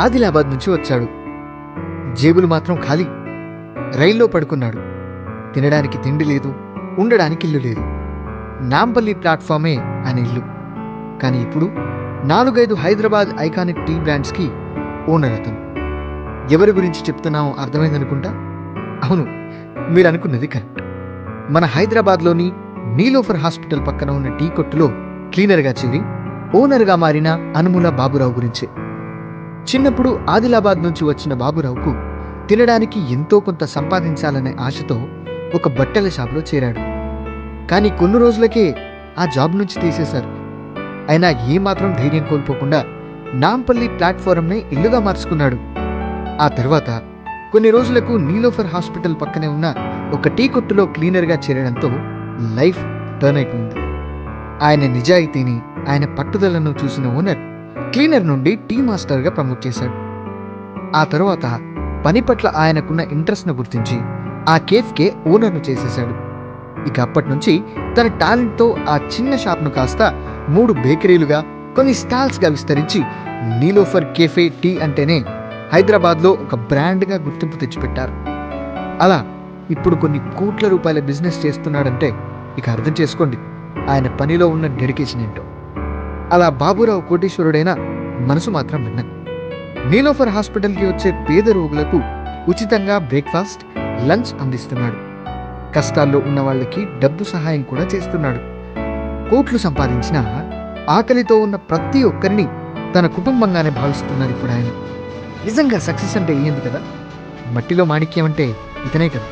ఆదిలాబాద్ నుంచి వచ్చాడు. జేబులు మాత్రం ఖాళీ. రైల్లో పడుకున్నాడు. తినడానికి తిండి లేదు ఉండడానికి ఇల్లు లేదు. నాంపల్లి ప్లాట్ఫామే ఆయన ఇల్లు. కానీ ఇప్పుడు నాలుగైదు హైదరాబాద్ ఐకానిక్ టీ బ్రాండ్స్కి ఓనర్ అతను. ఎవరి గురించి చెప్తున్నామో అర్థమైందనుకుంటా? అవును మీరు అనుకున్నది కరెక్ట్. మన హైదరాబాద్లోని నీలోఫర్ హాస్పిటల్ పక్కన ఉన్న టీ కొట్టులో క్లీనర్గా చేరి ఓనర్గా మారిన అనుముల బాబురావు గురించి. చిన్నప్పుడు ఆదిలాబాద్ నుంచి వచ్చిన బాబురావుకు తినడానికి ఎంతో కొంత సంపాదించాలనే ఆశతో ఒక బట్టల షాప్లో చేరాడు. కానీ కొన్ని రోజులకే ఆ జాబ్ నుంచి తీసేశారు. అయినా ఏమాత్రం ధైర్యం కోల్పోకుండా నాంపల్లి ప్లాట్ఫారంని ఇల్లుగా మార్చుకున్నాడు. ఆ తర్వాత కొన్ని రోజులకు నీలోఫర్ హాస్పిటల్ పక్కనే ఉన్న ఒక టీ కొట్టులో క్లీనర్గా చేరడంతో లైఫ్ టర్న్ అయిపోయింది. ఆయన నిజాయితీని ఆయన పట్టుదలను చూసిన ఓనర్ క్లీనర్ నుండి టీ మాస్టర్గా ప్రమోట్ చేశాడు. ఆ తరువాత పని పట్ల ఆయనకున్న ఇంట్రెస్ట్ను గుర్తించి ఆ కేఫ్కే ఓనర్ను చేసేశాడు. ఇక అప్పటి నుంచి తన టాలెంట్తో ఆ చిన్న షాప్ను కాస్త మూడు బేకరీలుగా కొన్ని స్టాల్స్గా విస్తరించి నీలోఫర్ కేఫే టీ అంటేనే హైదరాబాద్లో ఒక బ్రాండ్గా గుర్తింపు తెచ్చిపెట్టారు. అలా ఇప్పుడు కొన్ని కోట్ల రూపాయల బిజినెస్ చేస్తున్నాడంటే ఇక అర్థం చేసుకోండి. ఆయన పనిలో ఉన్న డెడికేషన్ ఏంటో. అలా బాబురావు కోటీశ్వరుడైన మనసు మాత్రం విన్నది నీలోఫర్ హాస్పిటల్కి వచ్చే పేద రోగులకు ఉచితంగా బ్రేక్ఫాస్ట్ లంచ్ అందిస్తున్నాడు. కష్టాల్లో ఉన్న వాళ్ళకి డబ్బు సహాయం కూడా చేస్తున్నాడు. కోట్లు సంపాదించిన ఆకలితో ఉన్న ప్రతి ఒక్కరిని తన కుటుంబంగానే భావిస్తున్నారు ఇప్పుడు ఆయన. నిజంగా సక్సెస్ అంటే ఏంది కదా? మట్టిలో మాణిక్యం అంటే ఇతనే కదా?